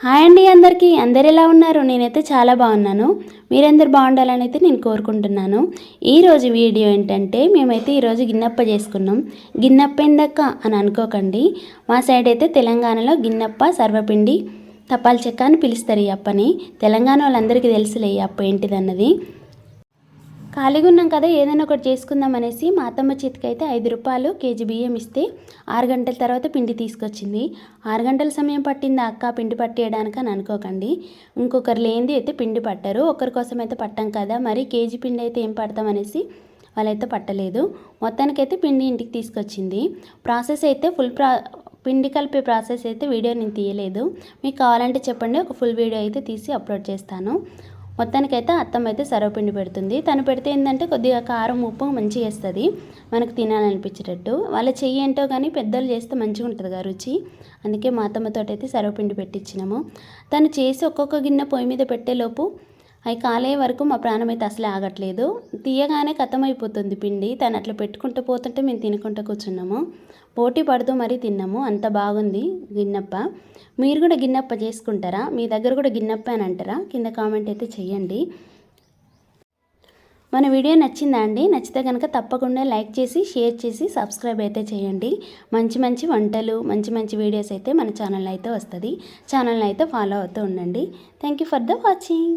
Hi అండి అందరికీ. అందరు ఎలా ఉన్నారు? నేనైతే చాలా బాగున్నాను. మీరందరు బాగుండాలని అయితే నేను కోరుకుంటున్నాను. ఈరోజు వీడియో ఏంటంటే మేమైతే ఈరోజు గిన్నప్ప చేసుకున్నాం. గిన్నప్ప ఏందక్క అని అనుకోకండి. మా సైడ్ అయితే తెలంగాణలో గిన్నప్ప సర్వపిండి తపాల్ చెక్క అని పిలుస్తారు ఈ అప్పని. తెలంగాణ వాళ్ళందరికీ తెలుసులే ఈ అప్ప ఏంటిదన్నది. ఖాళీగా ఉన్నాం కదా ఏదైనా ఒకటి చేసుకుందాం అనేసి మా అత్తమ్మ చేతికి అయితే ఐదు రూపాయలు కేజీ బియ్యం ఇస్తే ఆరు గంటల తర్వాత పిండి తీసుకొచ్చింది. ఆరు గంటల సమయం పట్టింది అక్క పిండి పట్టేయడానికి అని అనుకోకండి. ఇంకొకరు లేనిది అయితే పిండి పట్టరు. ఒకరి కోసం అయితే పట్టాం కదా. మరి కేజీ పిండి అయితే ఏం పడతాం అనేసి వాళ్ళైతే పట్టలేదు. మొత్తానికైతే పిండి ఇంటికి తీసుకొచ్చింది. ప్రాసెస్ అయితే ఫుల్ ప్రా పిండి కలిపే ప్రాసెస్ అయితే వీడియో నేను తీయలేదు. మీకు కావాలంటే చెప్పండి. ఒక ఫుల్ వీడియో అయితే తీసి అప్లోడ్ చేస్తాను. మొత్తానికైతే అత్తమ్మ అయితే సర్వపిండి పెడుతుంది. తను పెడితే ఏంటంటే కొద్దిగా కారం ఉప్పు మంచిగా వేస్తుంది. మనకు తినాలనిపించేటట్టు. వాళ్ళ చెయ్యి ఏంటో కానీ పెద్దలు చేస్తే మంచిగా ఉంటుంది కదా రుచి. అందుకే మా అత్తమ్మతోటైతే సర్వపిండి పెట్టించినాము. తను చేసి ఒక్కొక్క గిన్నె పొయ్యి మీద పెట్టేలోపు అవి కాలే వరకు మా ప్రాణం అయితే అసలే ఆగట్లేదు. తీయగానే అయిపోతుంది పిండి. తను అట్లా పెట్టుకుంటూ పోతుంటే మేము తినుకుంటూ కూర్చున్నాము. పోటీ పడుతూ మరీ తిన్నాము. అంత బాగుంది గిన్నప్ప. మీరు కూడా గిన్నప్ప చేసుకుంటారా? మీ దగ్గర కూడా గిన్నప్ప అని అంటారా? కింద కామెంట్ అయితే చేయండి మన వీడియో నచ్చిందా అండి? నచ్చితే కనుక తప్పకుండా లైక్ చేసి షేర్ చేసి సబ్స్క్రైబ్ అయితే చేయండి. మంచి మంచి వంటలు మంచి మంచి వీడియోస్ అయితే మన ఛానల్ అయితే వస్తుంది. ఛానల్ని అయితే ఫాలో అవుతూ ఉండండి. Thank you for the watching.